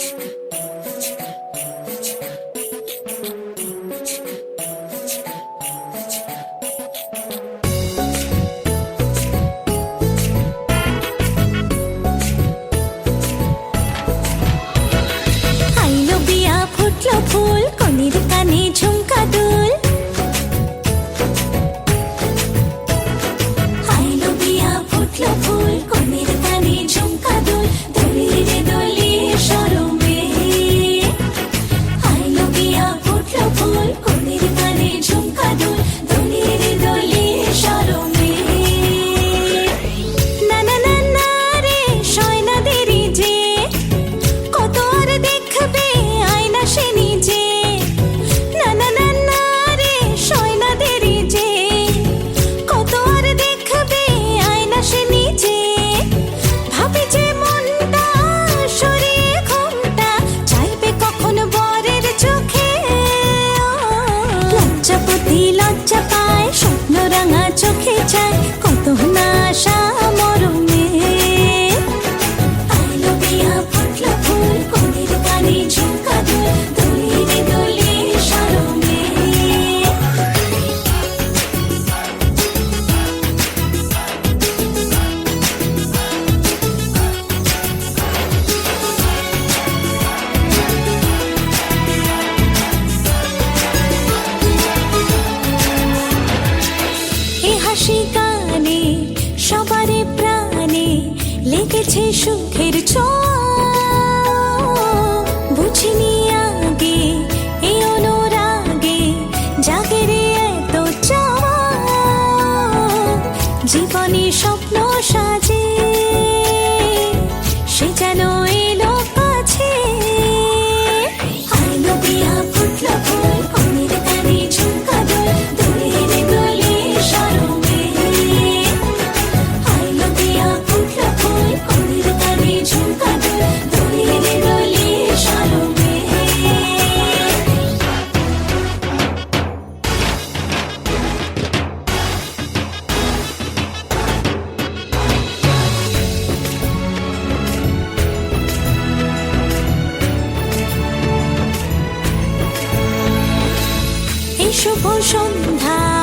çıktı. 技术এই শুভ সন্ধ্যা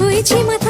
হয়েছি মাথা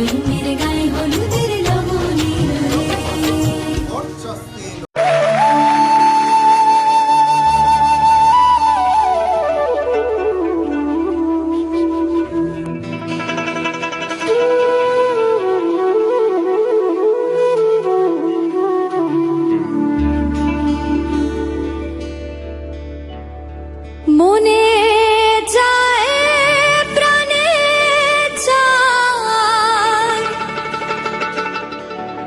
me.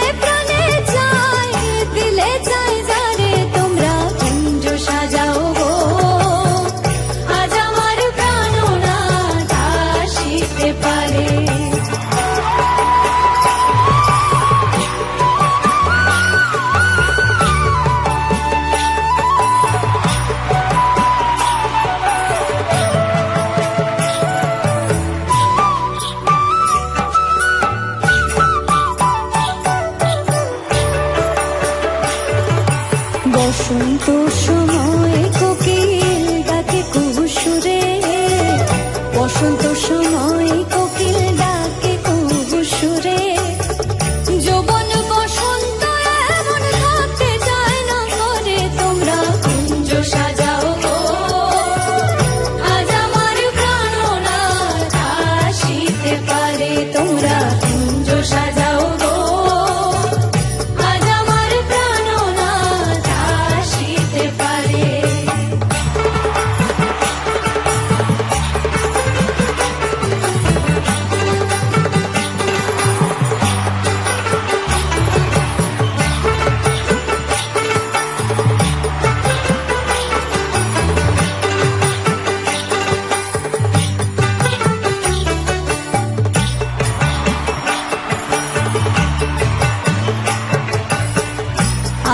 he probado. বসন্ত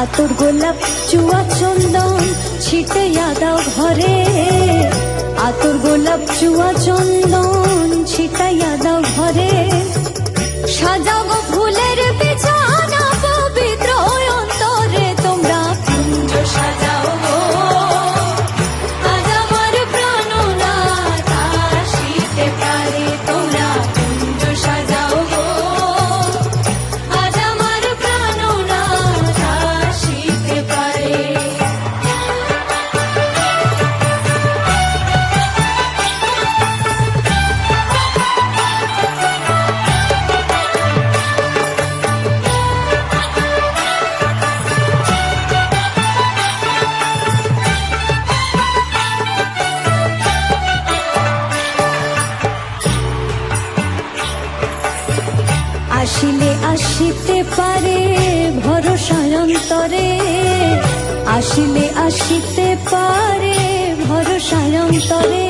আতর গোলাপ, চুয়া চন্দন ছিটে দাও ঘরে। আতর গোলাপ, চুয়া চন্দন ছিটাইয়া দাও ঘরে। সাজাও ফুলের আসিলে আসিতে পারে ভরসায়ন্তরে